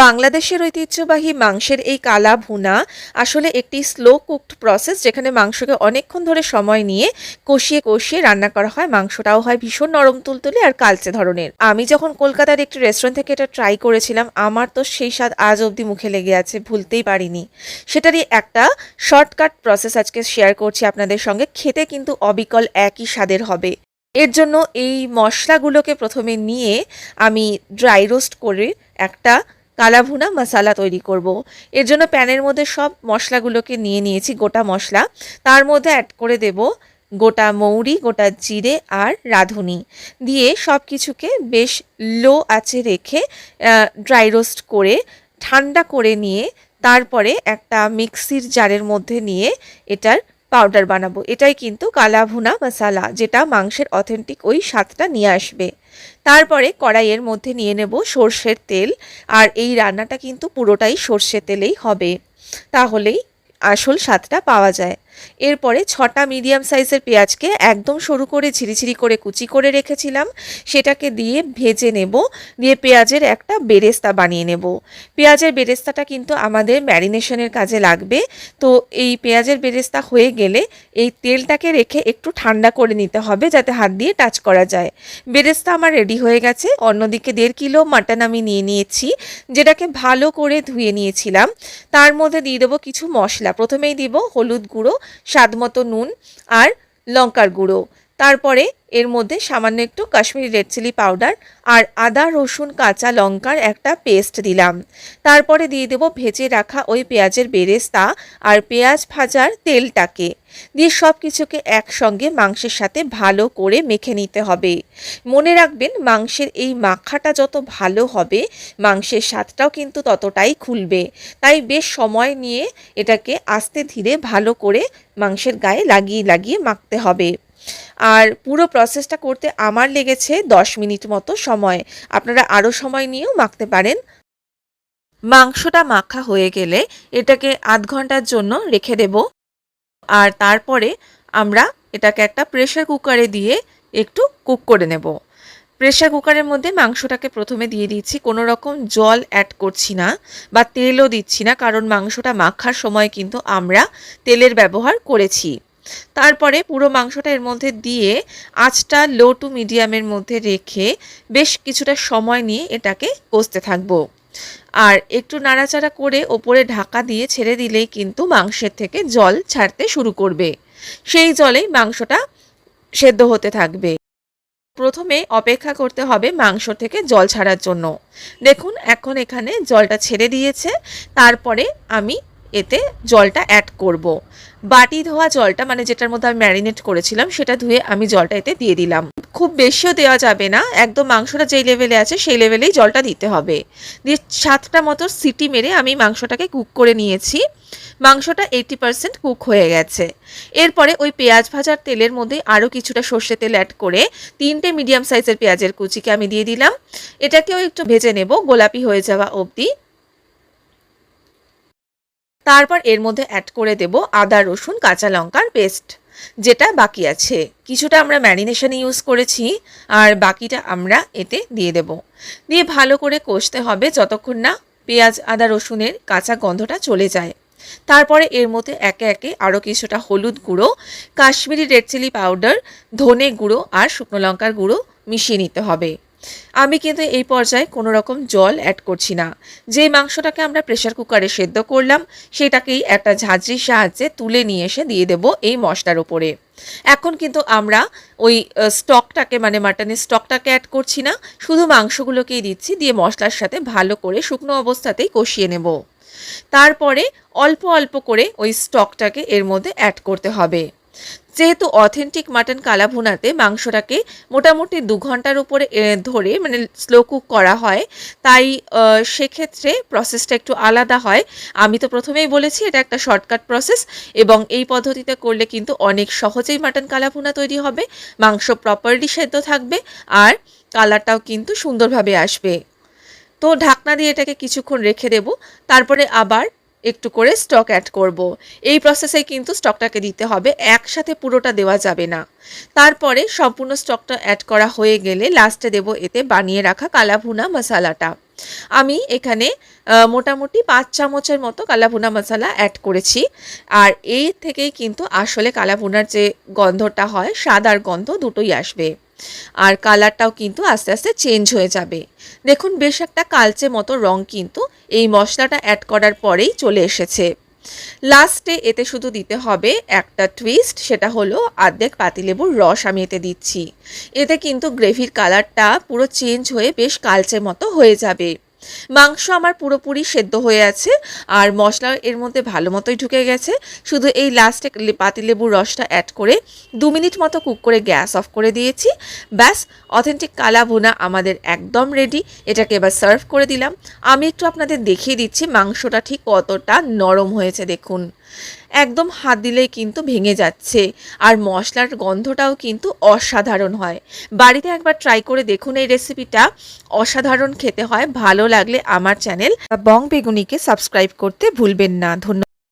বাংলাদেশের ঐতিহ্যবাহী মাংসের এই কালা ভুনা আসলে একটি স্লো কুকড প্রসেস যেখানে মাংসকে অনেকক্ষণ ধরে সময় নিয়ে কষিয়ে কষিয়ে রান্না করা হয়। মাংসটাও হয় ভীষণ নরম তুলতুলে আর কালচে ধরনের। আমি যখন কলকাতার একটি রেস্টুরেন্ট থেকে এটা ট্রাই করেছিলাম, আমার তো সেই স্বাদ আজ অবধি মুখে লেগে আছে, ভুলতেই পারিনি। সেটারই একটা শর্টকাট প্রসেস আজকে শেয়ার করছি আপনাদের সঙ্গে। খেতে কিন্তু অবিকল একই স্বাদের হবে। এর জন্য এই মশলাগুলোকে প্রথমে নিয়ে আমি ড্রাই রোস্ট করে একটা কালাভুনা মশালা তৈরি করব। এর জন্য প্যানের মধ্যে সব মশলাগুলোকে নিয়ে নিয়েছি, গোটা মশলা তার মধ্যে অ্যাড করে দেব গোটা মৌরি, গোটা জিরে আর রাঁধুনি দিয়ে সব কিছুকে বেশ লো আঁচে রেখে ড্রাই রোস্ট করে, ঠান্ডা করে নিয়ে, তারপরে একটা মিক্সির জারের মধ্যে নিয়ে এটার পাউডার বানাবো। এটাই কিন্তু কালাভুনা মশালা যেটা মাংসের অথেন্টিক ওই স্বাদটা নিয়ে আসবে। তারপরে কড়াইয়ের মধ্যে নিয়ে নেব সর্ষের তেল, আর এই রান্নাটা কিন্তু পুরোটাই সর্ষের তেলেই হবে। তাহলেই আসল স্বাদটা পাওয়া যায়। এরপরে ছটা মিডিয়াম সাইজের পেঁয়াজকে একদম সরু করে ঝিরিঝিরি করে কুচি করে রেখেছিলাম। সেটাকে দিয়ে ভেজে নেব। দিয়ে পেঁয়াজের একটা বেরেস্তা বানিয়ে নেব। পেঁয়াজের বেরেস্তাটা কিন্তু আমাদের ম্যারিনেশনের কাজে লাগবে। তো এই পেঁয়াজের বেরেস্তা হয়ে গেলে এই তেলটাকে রেখে একটু ঠান্ডা করে নিতে হবে যাতে হাত দিয়ে টাচ করা যায়। বেরেস্তা আমার রেডি হয়ে গেছে। অন্যদিকে দেড় কিলো মাটন আমি নিয়ে নিয়েছি, যেটাকে ভালো করে ধুয়ে নিয়েছিলাম। তার মধ্যে দিয়ে দেবো কিছু মশলা। প্রথমেই দিব হলুদ গুঁড়ো স্বাদ মতো নুন আর লঙ্কার গুঁড়ো। তারপরে এর মধ্যে সামান্য একটু কাশ্মীরি রেড চিলি পাউডার আর আদা, রসুন, কাঁচা লঙ্কার একটা পেস্ট দিলাম। তারপরে দিয়ে দেবো ভেজে রাখা ওই পেঁয়াজের বেরেস্তা আর পেঁয়াজ ভাজার তেলটাকে। দিয়ে সব কিছুকে একসঙ্গে মাংসের সাথে ভালো করে মেখে নিতে হবে। মনে রাখবেন, মাংসের এই মাখাটা যত ভালো হবে, মাংসের স্বাদটাও কিন্তু ততটাই খুলবে। তাই বেশ সময় নিয়ে এটাকে আস্তে ধীরে ভালো করে মাংসের গায়ে লাগিয়ে লাগিয়ে মাখতে হবে। আর পুরো প্রসেসটা করতে আমার লেগেছে দশ মিনিট মতো সময়। আপনারা আরও সময় নিয়েও মাখতে পারেন। মাংসটা মাখা হয়ে গেলে এটাকে আধ ঘণ্টার জন্য রেখে দেব। আর তারপরে আমরা এটাকে একটা প্রেশার কুকারে দিয়ে একটু কুক করে নেব। প্রেশার কুকারের মধ্যে মাংসটাকে প্রথমে দিয়ে দিচ্ছি, কোনো রকম জল অ্যাড করছি না বা তেলও দিচ্ছি না, কারণ মাংসটা মাখার সময় কিন্তু আমরা তেলের ব্যবহার করেছি। তারপরে পুরো মাংসটা এর মধ্যে দিয়ে আঁচটা লো টু মিডিয়ামের মধ্যে রেখে বেশ কিছুটা সময় নিয়ে এটাকে কষতে থাকব। আর একটু নাড়াচাড়া করে ওপরে ঢাকা দিয়ে ছেড়ে দিলেই কিন্তু মাংসের থেকে জল ছাড়তে শুরু করবে। সেই জলেই মাংসটা সেদ্ধ হতে থাকবে। প্রথমে অপেক্ষা করতে হবে মাংস থেকে জল ছাড়ার জন্য। দেখুন, এখন এখানে জলটা ছেড়ে দিয়েছে। তারপরে আমি এতে জলটা অ্যাড করব। বাটি ধোয়া জলটা মানে যেটার মধ্যে আমি ম্যারিনেট করেছিলাম, সেটা ধুয়ে আমি জলটা এতে দিয়ে দিলাম। খুব বেশিও দেওয়া যাবে না, একদম মাংসটা যেই লেভেলে আছে, সেই লেভেলেই জলটা দিতে হবে। দিয়ে সাতটা মতো সিটি মেরে আমি মাংসটাকে কুক করে নিয়েছি। মাংসটা এইটি পারসেন্ট কুক হয়ে গেছে। এরপরে ওই পেঁয়াজ ভাজার তেলের মধ্যে আরও কিছুটা সর্ষে তেল অ্যাড করে তিনটে মিডিয়াম সাইজের পেঁয়াজের কুচিকে আমি দিয়ে দিলাম। এটাকেও একটু ভেজে নেব, গোলাপি হয়ে যাওয়া অবধি। তারপর এর মধ্যে অ্যাড করে দেব আদা, রসুন, কাঁচা লঙ্কার পেস্ট যেটা বাকি আছে। কিছুটা আমরা ম্যারিনেশনে ইউজ করেছি, আর বাকিটা আমরা এতে দিয়ে দেব। দিয়ে ভালো করে কষতে হবে যতক্ষণ না পেঁয়াজ, আদা, রসুনের কাঁচা গন্ধটা চলে যায়। তারপরে এর মধ্যে একে একে আরও কিছুটা হলুদ গুঁড়ো, কাশ্মীরি রেড চিলি পাউডার ধনে গুঁড়ো আর শুকনো লঙ্কার গুঁড়ো মিশিয়ে নিতে হবে। আমি কিন্তু এই পর্যায়ে কোনো রকম জল অ্যাড করছি না। যে মাংসটাকে আমরা প্রেশার কুকারে সেদ্ধ করলাম, সেটাকেই একটা ঝাঁঝরির সাহায্যে তুলে নিয়ে এসে দিয়ে দেব এই মশলার ওপরে এখন কিন্তু আমরা ওই স্টকটাকে মানে মাটনের স্টকটাকে অ্যাড করছি না, শুধু মাংসগুলোকেই দিচ্ছি, দিয়ে মশলার সাথে ভালো করে শুকনো অবস্থাতেই কষিয়ে নেব। তারপরে অল্প অল্প করে ওই স্টকটাকে এর মধ্যে অ্যাড করতে হবে। যেহেতু অথেন্টিক মাটন কালাভুনাতে মাংসটাকে মোটামুটি দু ঘণ্টার উপরে ধরে মানে স্লো কুক করা হয়, তাই সেক্ষেত্রে প্রসেসটা একটু আলাদা হয়। আমি তো প্রথমেই বলেছি, এটা একটা শর্টকাট প্রসেস এবং এই পদ্ধতিতে করলে কিন্তু অনেক সহজেই মাটন কালাভুনা তৈরি হবে, মাংস প্রপারলি সেদ্ধ থাকবে আর কালারটাও কিন্তু সুন্দরভাবে আসবে। তো ঢাকনা দিয়ে এটাকে কিছুক্ষণ রেখে দেব, তারপরে আবার একটু করে স্টক অ্যাড করব। এই প্রসেসে কিন্তু স্টকটাকে দিতে হবে, একসাথে পুরোটা দেওয়া যাবে না। তারপরে সম্পূর্ণ স্টকটা অ্যাড করা হয়ে গেলে লাস্টে দেব এতে বানিয়ে রাখা কালাভুনা মশালাটা। আমি এখানে মোটামুটি পাঁচ চামচের মতো কালাভুনা মশলা অ্যাড করেছি। আর এই থেকেই কিন্তু আসলে কালাভুনার যে গন্ধটা হয়, স্বাদ আর গন্ধ দুটোই আসবে। আর কালারটাও কিন্তু আস্তে আস্তে চেঞ্জ হয়ে যাবে। দেখুন, বেশ একটা কালচে মতো রং কিন্তু এই মশলাটা অ্যাড করার পরেই চলে এসেছে। লাস্টে এতে শুধু দিতে হবে একটা টুইস্ট সেটা হলো আর্ধেক পাতিলেবুর রস আমি এতে দিচ্ছি। এতে কিন্তু গ্রেভির কালারটা পুরো চেঞ্জ হয়ে বেশ কালচে মতো হয়ে যাবে। মাংস আমার পুরোপুরি সেদ্ধ হয়ে আছে আর মশলা এর মধ্যে ভালো মতোই ঢুকে গেছে। শুধু এই লাস্টে পাতিলেবুর রসটা অ্যাড করে দু মিনিট মতো কুক করে গ্যাস অফ করে দিয়েছি। ব্যাস অথেন্টিক কালা ভুনা আমাদের একদম রেডি এটাকে এবার সার্ভ করে দিলাম। আমি একটু আপনাদের দেখিয়ে দিচ্ছি মাংসটা ঠিক কতটা নরম হয়েছে, দেখুন। একদম হাত দিলেই কিন্তু ভেঙে যাচ্ছে। আর মশলার গন্ধটাও কিন্তু অসাধারণ হয়। বাড়িতে একবার ট্রাই করে দেখুন এই রেসিপিটা অসাধারণ খেতে হয়। ভালো লাগলে আমার চ্যানেল বং বেগুনিকে সাবস্ক্রাইব করতে ভুলবেন না। ধন্যবাদ।